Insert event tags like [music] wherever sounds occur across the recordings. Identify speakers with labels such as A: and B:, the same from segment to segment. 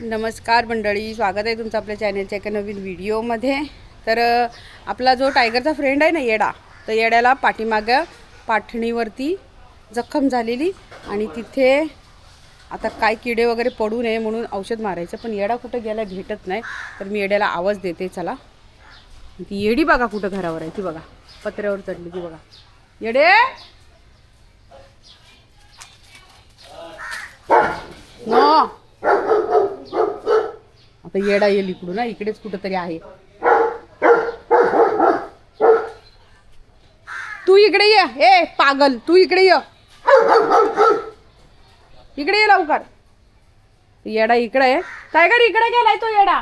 A: नमस्कार मंडळी स्वागत आहे तुमचं आपल्या चॅनलच्या एका नवीन व्हिडिओमध्ये तर आपला जो टायगरचा फ्रेंड आहे ना येडा तर येड्याला पाठीमागं पाठणीवरती जखम झालेली आणि तिथे आता काय किडे वगैरे पडू नये म्हणून औषध मारायचं पण येडा कुठं गेला भेटत नाही. तर मी येड्याला आवाज देते चला. ती येडी बघा कुठं घरावर आहे ती बघा. पत्र्यावर चढली ती बघा. येडे! नो! आता येडा येईल इकडून ना इकडेच कुठंतरी आहे. तू इकडे ये. ए पागल तू इकडे ये. इकडे ये लवकर. येडा इकडे आहे. टायगर इकडे गेलाय तो येडा.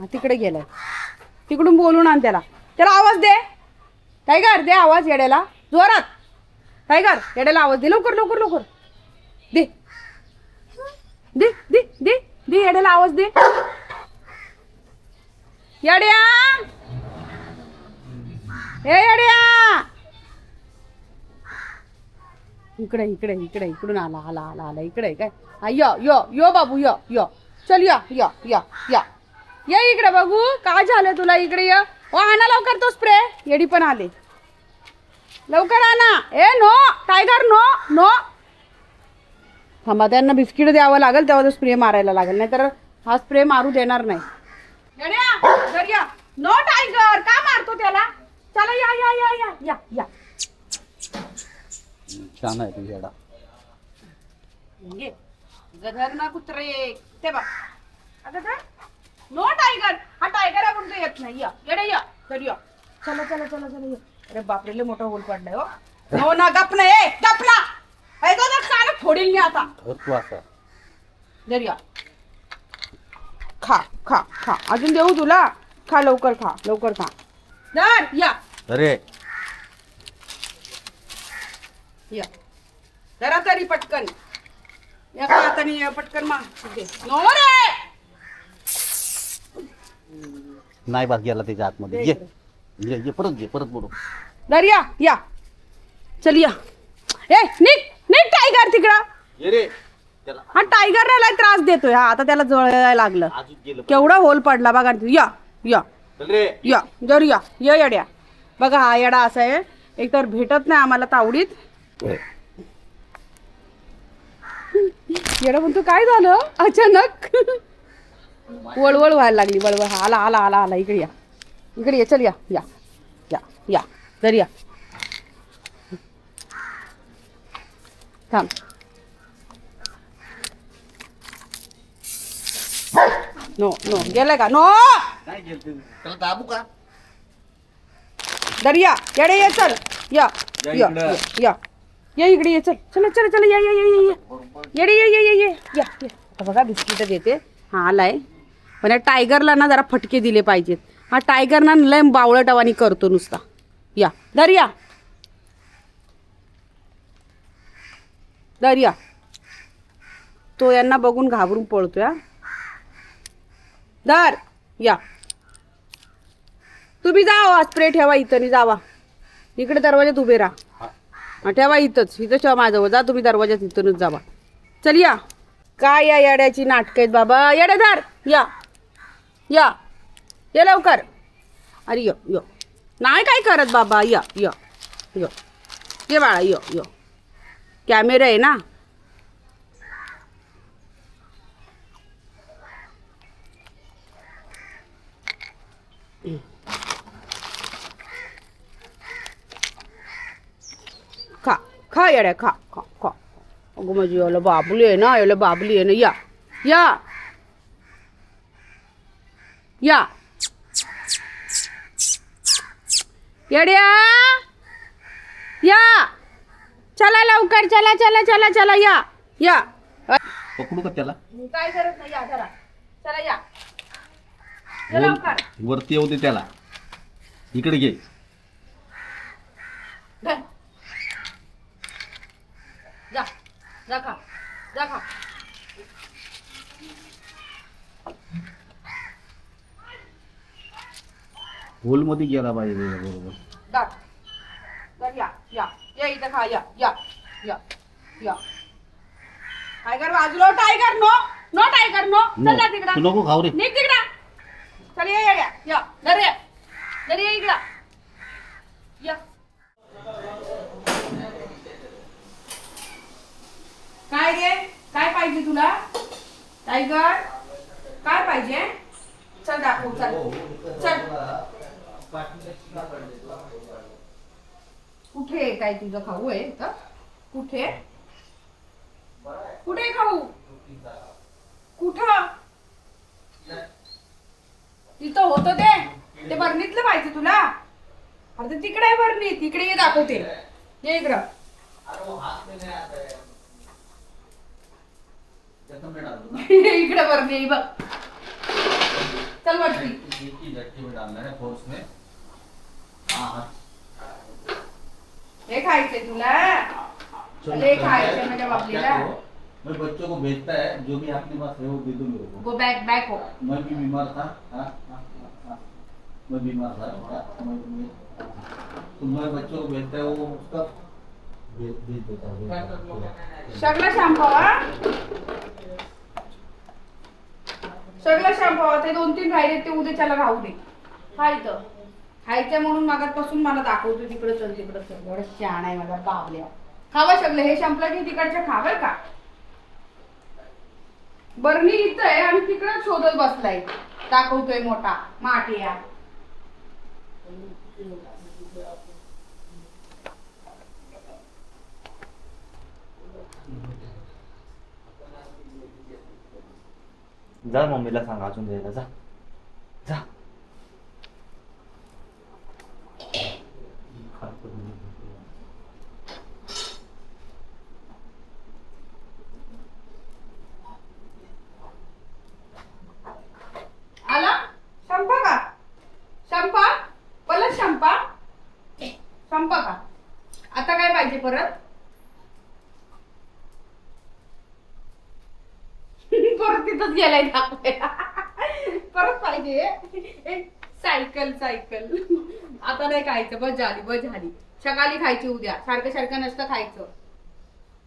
A: हा तिकडे गेलाय. तिकडून बोलून आण त्याला. त्याला आवाज दे. टायगर दे आवाज येड्याला. जोरात. टायगर येड्याला आवाज दे. लवकर लवकर लवकर. दे. दे दे दे. दे येड्याला आवाज दे. येड्या. ए येड्या. इकडे इकडे इकडे इकडून आला आला आला आला इकडे काय? हा यो यो यो बाबू यो यो. चल या या या या. ये इकडे बघू काय झालं तुला इकडे ये? ओ आणा लवकर तो स्प्रे येडी पण आले. लवकर आणा. ए नो टायगर नो नो. थांबा त्यांना बिस्किट द्यावं लागेल तेव्हा तो स्प्रे मारायला लागेल नाहीतर हा स्प्रे मारू देणार नाही. नो टायगर का मारतो त्याला? चला या या या या या या.
B: छान आहे तुझ्याकडा
A: ये. गधर ना कुत्रे. ते बघ. काय? नो टायगर हा टायगर आहे म्हणतो येत नाही. या. येडे या. घरी या. चला चला चला चला या. अरे बापरे लय मोठा होल पडलाय हो. नो ना गप ना ए गप ना. फोडील मी आता.
B: धर तू असा.
A: दर्या खा खा खा. अजून देऊ तुला? खा लवकर खा लवकर खा. दर या.
B: अरे.
A: या. जरा तरी पटकन. एका हाताने पटकन मा दे. नो रे!
B: नाही बात गेला त्याच्या आतमध्ये. ये. ये ये परत घे परत बोलू.
A: दर्या या. चल या. ए निक निक टायगर तिकडं.
B: ये रे. त्याला
A: हा टायगर लय त्रास देतोय. हा आता त्याला जळायला लागलं.
B: गेलं
A: केवढा होल पडला बघा या या.
B: चल रे.
A: या जर या. या येड्या. बघा हा येडा असा आहे. एकतर भेटत नाही आम्हाला तावडीत. येडा म्हणतो काय झालं? अचानक. वळवळ व्हायला लागली. वळवळ. हा, आला आला आला आला. इकडे या. इकडे ये. चल या. या. या. या. तर या. थांब. नो नो गेलाय का? नो!
B: काय गेलं? त्याला दाबू का?
A: दर्या येडे ये चल. या
B: या
A: या
B: इकडं.
A: या, या ये इकडे ये चल. चल चल चल या या या या या. येडे ये ये ये ये या. या आता बघा बिस्किट देते. हा आलाय. पण या टायगरला ना जरा फटके दिले पाहिजेत. हा टायगर ना लय बावळटवानी करतो नुसता. या दर्या दर्या तो यांना बघून घाबरून पळतोय हा. दर या. तुम्ही जावा स्प्रे ठेवा इथं जावा. इकडे दरवाजात उभे राहा. ठेवा इथंच. इथं ठेवा माझ्याजवळ. जा तुम्ही दरवाजात इथूनच जावा. चल या. काय या येड्याची नाटक आहेत बाबा? येडेदार या. या. ये लवकर. अरे य य. नाही काय करत बाबा? या य य. ये बाळा य य. कॅमेरा आहे ना खा खा येड्या खा खा खा अगं माझी याला बाबुली आहे ना याला बाबुली आहे ना या या या येड्या या चला लवकर चला चला चला चला या या.
B: पकडू का त्याला?
A: काय करत नाही या जरा चला या. लवकर.
B: वरती येऊ दे त्याला. इकडे घे.
A: धर. जा जा खा जा खा.
B: होलमध्ये गेला पाहिजे बरोबर.
A: धर. धर या या या खा या. या या या टायगर बाजूला Tiger no no Tiger no चल जा
B: तू
A: तिकडं
B: नको खाऊ रे.
A: निघ तिकडं. चल ये ये, ये या. दर ये. दर ये इकडं. या. काय रे? काय पाहिजे तुला? टायगर काय पाहिजे? चल दाखव चल. चल. कुठे आहे काय तुझं खाऊ आहे इथं? कुठे? कुठे खाऊ? कुठं? तिथं होतं ते. ते बरणीतलं पाहिजे तुला. अरे तिकडे आहे बरणी तिकडे ये दाखवते. ये इकडं. [laughs] इकडे बरणी आहे, बघ. चल वरती हे खायचंय तुला? हे खायचंय माझ्या बाबलीला.
B: मैं बच्चों को भेजता है जो भी आपके पास है वो दे दो मेरे को
A: गो बॅक बॅक हो
B: मैं भी बीमार था. हाँ, हाँ, हाँ, हाँ। मैं बीमार था. हाँ, मैं तो मैं बच्चों को भेजता है वो उसका भेज देता हूँ, हूँ।
A: सगळं शॅम्पू सगळं शॅम्पू ते दोन तीन राहिले ते उद्याच्याला राहू दे. हा इथं. खायच्या म्हणून मागातपासून मला दाखवतो तिकडं चल तिकडं चल. एवढं छान आहे माझा बावल्या खावा शकलं हे संपलं की तिकडच्या खावर का? बरणी इथं आहे आणि तिकडं शोधत बसलाय. दाखवतोय मोठा माटिया
C: जा मम्मीला सांगा अजून द्यायला जा. जा.
A: आला? संपा का? शंपा? परत शंपा? शंपा का? आता काय पाहिजे परत? [laughs] परत तिथंच गेलाय दाखवायला. [laughs] परत पाहिजे. Cycle cycle. आता नाही खायचं बस झाली बस झाली. सकाळी खायची उद्या. सारखं सारखं नसतं खायचं.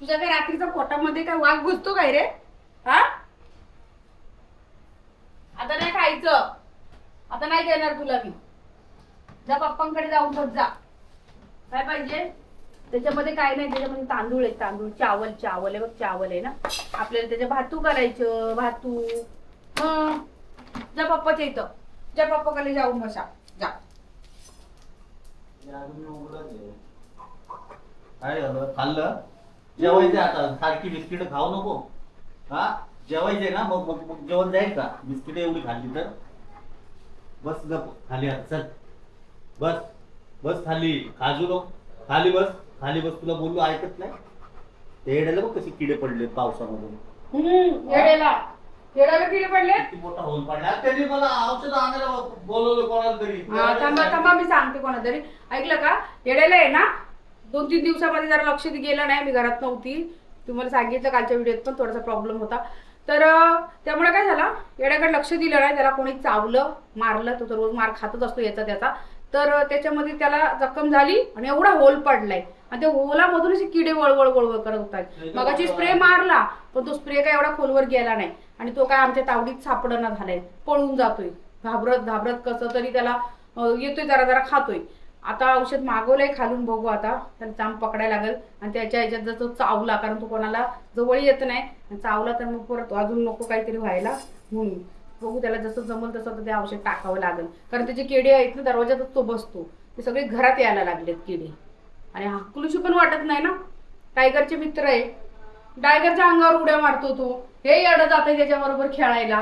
A: तुझ्या काय रात्रीचा पोटामध्ये काय वाघ घुसतो काय रे? हा? आता नाही खायचं. आता नाही देणार तुला मी. जा पप्पांकडे जाऊन बस जा. काय पाहिजे? त्याच्यामध्ये काय नाही त्याच्यामध्ये तांदूळ आहे तांदूळ. चावल चावल आहे बघ चावल आहे ना. आपल्याला त्याच्या भातू करायचं भातू. हा. जा पप्पाच्या इथं. जा पप्पाकडे जाऊन बसा.
B: काय झालं? खाल्लं? जेवायचे आता. सारखी बिस्किट खाऊ नको. हा? जेवायचे ना? मग मग मग जेवण जाईल का? बिस्किट एवढी खाल्ली तर? बस गप. खाली आता चल. बस. बस खाली. खाजू नको. खाली बस. खाली बस. तुला बोललो ऐकत नाही? ते येड्याला बघ कसे किडे पडले पावसामधून.
A: हम्म येडेला येड्याला किडे पडले?
B: किती मोठा होऊन पडला. त्यांनी मला औषध आणायला बोलवलं कोणाला तरी.
A: हा, थांबा थांबा मी सांगते कोणा तरी. ऐकलं का? येडेला आहे ना? दोन तीन दिवसामध्ये जरा लक्ष गेलं नाही मी घरात नव्हती. तुम्हाला सांगितलं कालच्या व्हिडिओत पण थोडासा प्रॉब्लेम होता. तर अं, त्यामुळे काय झालं? येड्याकडे लक्ष दिलं नाही. त्याला कोणी चावलं मारलं तो तर रोज मार खातच असतो याचा त्याचा तर अं, त्याच्यामध्ये त्याला जखम झाली आणि एवढा होल पडलाय. आणि त्या होलामधून असे किडे वळवळ वळवळ करत होतात मगाची स्प्रे मारला पण तो स्प्रे काय एवढा खोलवर गेला नाही. आणि तो काय आमच्या तावडीत सापडना झालाय. पळून जातोय. घाबरत घाबरत कसं तरी त्याला येतोय जरा जरा खातोय. आता औषध मागवलंय खालून बघू आता. त्याला चांब पकडायला लागेल. आणि त्याच्या ह्याच्यात जर तो चावला कारण तो कोणाला जवळ येत नाही. चावला तर मग परत अजून नको काहीतरी व्हायला म्हणून. बघू त्याला जसं जमल तसं तर ते औषध टाकावं लागेल. कारण त्याचे किडे आहेत ना दरवाजातच तो बसतो. ते सगळे घरात यायला लागलेत किडे. आणि हाकलूशी पण वाटत नाही ना? टायगरचे मित्र आहे. टायगरच्या अंगावर उड्या मारतो तो. हे येडं जाते त्याच्याबरोबर खेळायला.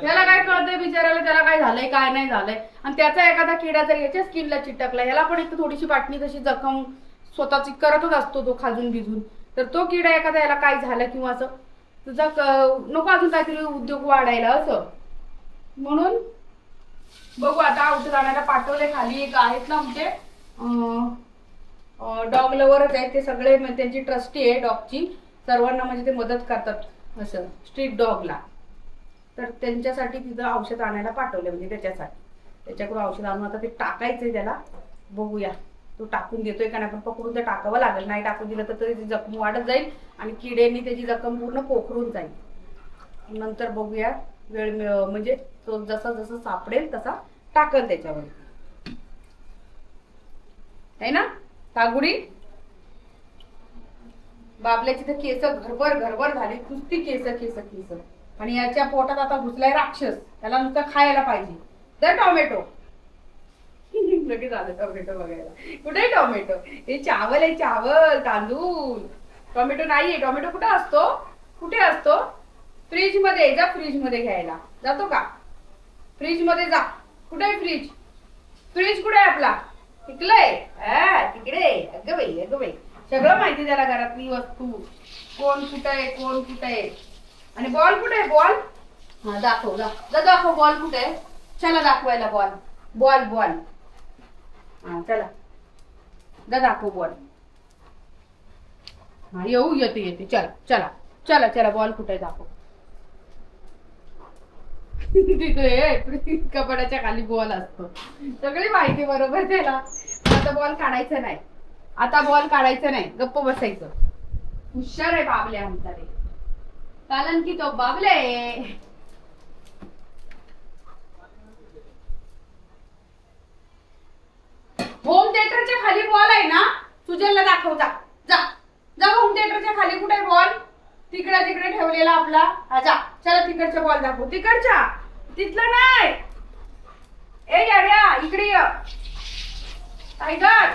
A: त्याला? काय कळतंय बिचारायला त्याला काय झालंय काय नाही झालंय? आणि त्याचा एखादा किडा जर याच्या स्किनला चिटकला ह्याला पण एक थोडीशी वाटणी तशी जखम स्वतःची करतच असतो तो खाजून भिजून तर तो किडा एखादा याला काय झालं किंवा असं तुझा नको अजून काहीतरी उद्योग वाढायला असं. म्हणून बघू आता औषध आणायला पाठवले खाली एक आहेत ना आमचे. डॉग लवरच आहेत ते सगळे म्हणजे त्यांची ट्रस्टी आहे डॉगची सर्वांना म्हणजे ते मदत करतात असं स्ट्रीट डॉगला तर त्यांच्यासाठी तिथं औषध आणायला पाठवलं म्हणजे त्याच्यासाठी. त्याच्याकडून औषध आणून आता ते टाकायचंय त्याला. बघूया. तो टाकून देतोय का नाही पण पकडून तर टाकावं लागेल. नाही टाकून दिलं तर तरी जखम वाढत जाईल आणि किड्यांनी त्याची जखम पूर्ण पोखरून जाईल. नंतर बघूया. वेळ म्हणजे तो जसा जसा सापडेल तसा टाकल त्याच्यावर. आहे ना? तागुडी? बाबल्याची तर केस घरभर घरभर झाली. कुस्ती केस केस केस. आणि याच्या पोटात आता घुसलाय राक्षस. त्याला नुसतं खायला पाहिजे. तर टोमॅटो. [laughs] लगेच आलं टोमॅटो बघायला. कुठे टोमॅटो? हे चावल आहे चावल तांदूळ. टोमॅटो नाहीये. टोमॅटो कुठे असतो? कुठे असतो? फ्रीजमध्ये जा फ्रीजमध्ये घ्यायला. जातो का? फ्रीजमध्ये जा. कुठे आहे फ्रीज? फ्रीज कुठे आहे आपला? तिकलंय हा तिकडे अगं बाई अगं बाई. सगळं माहिती त्याला घरातली वस्तू. कोण कुठे आहे कोण कुठे आहे? आणि बॉल कुठे आहे बॉल? हा दाखव जा दाखव बॉल कुठे आहे. चला दाखवायला बॉल. Ball ball. हा चला. दा दाखव बॉल. हा येऊ येते येते. चला चला. चला चला बॉल कुठे आहे दाखव. तिथे कपाटाच्या खाली बॉल असतो. सगळी माहिती बरोबर त्याला. आता बॉल काढायचा नाही. आता बॉल काढायचा नाही. गप्प बसायचं. हुशार आहे बाबले आमचा रे कारण की तो बाबले होम थिएटरच्या खाली बॉल आहे ना? सुजलला दाखव जा. जा. जा होम थिएटरच्या खाली कुठे बॉल तिकडे तिकडे ठेवलेला आपला. जा. चला तिकडच्या बॉल दाखव. तिकडच्या. तिथलं नाही. ए याड्या इकडे टायगर.